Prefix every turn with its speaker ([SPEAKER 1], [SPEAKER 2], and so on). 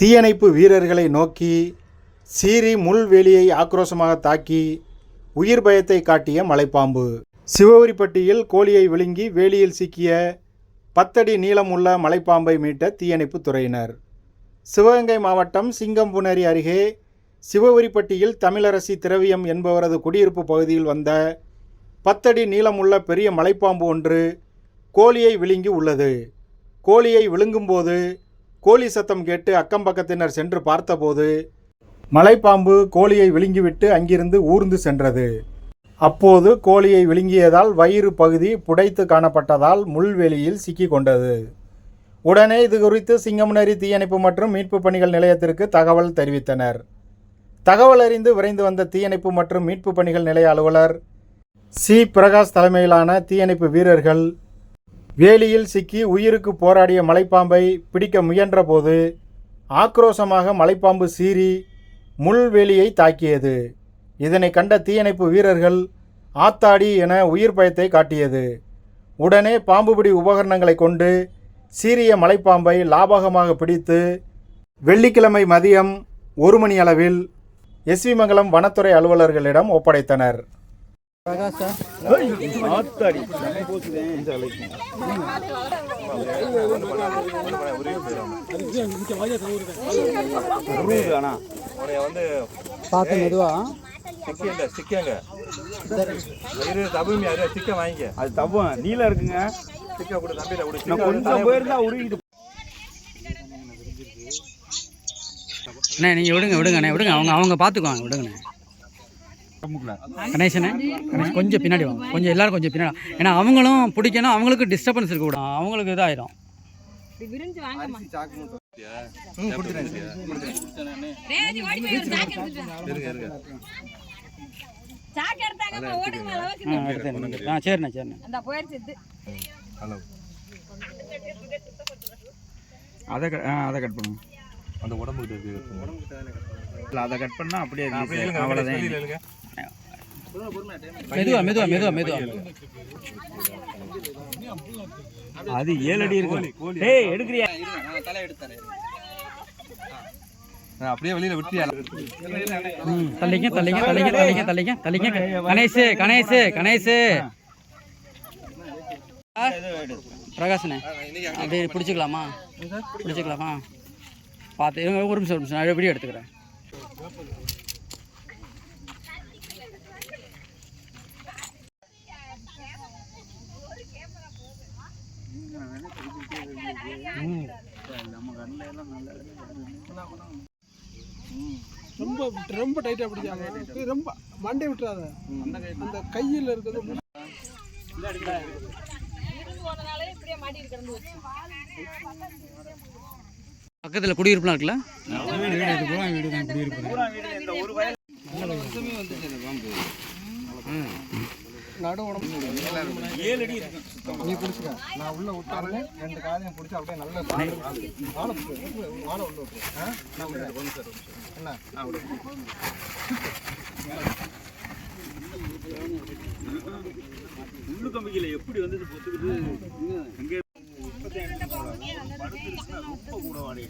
[SPEAKER 1] தீயணைப்பு வீரர்களை நோக்கி சீறி முள்வேலியை ஆக்ரோஷமாக தாக்கி உயிர் பயத்தை காட்டிய மலைப்பாம்பு. சிவவரிப்பட்டியில் கோழியை விழுங்கி வேலியில் சிக்கிய பத்தடி நீளமுள்ள மலைப்பாம்பை மீட்ட தீயணைப்பு துறையினர். சிவகங்கை மாவட்டம் சிங்கம்புணரி அருகே சிவவரிப்பட்டியில் தமிழரசி திரவியம் என்பவரது குடியிருப்பு பகுதியில் வந்த பத்தடி நீளமுள்ள பெரிய மலைப்பாம்பு ஒன்று கோழியை விழுங்கி உள்ளது. கோழியை விழுங்கும்போது கோழி சத்தம் கேட்டு அக்கம் பக்கத்தினர் சென்று பார்த்தபோது மலைப்பாம்பு கோழியை விழுங்கிவிட்டு அங்கிருந்து ஊர்ந்து சென்றது. அப்போது கோழியை விழுங்கியதால் வயிறு பகுதி புடைத்து காணப்பட்டதால் முள்வெளியில் சிக்கிக் கொண்டது உடனே இது குறித்து சிங்கமுனரி தீயணைப்பு மற்றும் மீட்பு பணிகள் நிலையத்திற்கு தகவல் தெரிவித்தனர். தகவல் அறிந்து விரைந்து வந்த தீயணைப்பு மற்றும் மீட்பு பணிகள் நிலைய அலுவலர் சி. பிரகாஷ் தலைமையிலான தீயணைப்பு வீரர்கள் வேலியில் சிக்கி உயிருக்கு போராடிய மலைப்பாம்பை பிடிக்க முயன்றபோது ஆக்ரோஷமாக மலைப்பாம்பு சீறி முள்வேலியை தாக்கியது. இதனை கண்ட தீயணைப்பு வீரர்கள் ஆத்தாடி என உயிர் பயத்தை காட்டியது. உடனே பாம்புபிடி உபகரணங்களை கொண்டு சீரிய மலைப்பாம்பை லாபகமாக பிடித்து வெள்ளிக்கிழமை மதியம் ஒரு மணி அளவில் எஸ்விமங்கலம் வனத்துறை அலுவலர்களிடம் ஒப்படைத்தனர்.
[SPEAKER 2] உன்னைய வந்து
[SPEAKER 3] பார்த்து மெதுவா.
[SPEAKER 2] சிக்கங்க சிக்கங்க இரு தபுமி அரு சிக்க வாங்கிக்க.
[SPEAKER 4] அது தவம் நீளம் இருக்குங்க.
[SPEAKER 2] சிக்க கொடு தம்பியில கொடு.
[SPEAKER 4] நான் கொஞ்சம் போயிருந்தா உருகிட்டு
[SPEAKER 3] அண்ணே நீங்கள் விடுங்க விடுங்க அண்ணே விடுங்க. அவங்க அவங்க பார்த்துக்குவாங்க விடுங்கண்ணே. கணேசனே? கணேஷ் கொஞ்சம் பின்னாடி வாங்க. கொஞ்சம் எல்லாரும் கொஞ்சம் பின்னாடி ஏன்னா அவங்களும் பிடிக்கணும் அவங்களுக்கு டிஸ்டர்பன்ஸ் இருக்க கூடாது. அவங்களுக்கு இதாயிரும். சரிண்ணே சரிண்ணே.
[SPEAKER 2] ஹலோ.
[SPEAKER 4] அதை அதை கட் பண்ணுங்க.
[SPEAKER 2] அந்த உடம்பு கிட்ட இருக்கு.
[SPEAKER 4] இல்லை அதை கட் பண்ணா அப்படியே. அவ்வளோதான்.
[SPEAKER 3] மெதுவா மெதுவா மெதுவா மெதுவா.
[SPEAKER 4] அது ஏழு அடி இருக்கு டேய் எடுக்கிறியா?
[SPEAKER 2] நான் அப்படியே வெளியில விட்டியா
[SPEAKER 3] தள்ளிங்க தள்ளிங்க தள்ளிங்க தள்ளிங்க தள்ளிங்க தள்ளிங்க கணேஷ் கணேஷ் கணேஷ். பிரகாஷ்ண்ணே. அப்படியே பிடிச்சிக்கலாமா? பிடிச்சிக்கலாமா? பார்த்து ஒரு நிமிஷம் ஒரு நிமிஷம். நான் வீடியோ எடுத்துக்கிறேன்.
[SPEAKER 5] ரொம்ப ரொம்ப டைட்டா பிடிச்சாங்க ரொம்ப மண்டை விட்டுறாத. அந்த கையில் இருக்கிறது
[SPEAKER 6] இருந்து போனனாலே இப்படியே மாட்டிட்டு கிடந்து வச்சு
[SPEAKER 3] பக்கத்தில் குடியிருப்புலாம் இருக்குல்ல
[SPEAKER 5] நடு உடம்பு
[SPEAKER 4] ஏழு அடி இருக்கு
[SPEAKER 5] நீ பிடிச்சிக்க நான் உள்ள விட்டாலே ரெண்டு காலையும் பிடிச்சி அப்படியே நல்லா வாழை வாழை உள்ள விட்டுரு நான் விடுறேன் ஒன்று சார் என்ன நான் விடுறேன்
[SPEAKER 4] உள்ளு கம்பிக்கல எப்படி வந்தது பொத்துக்குது இங்கே படுத்துருச்சுன்னா ரொம்ப கூட வாடகை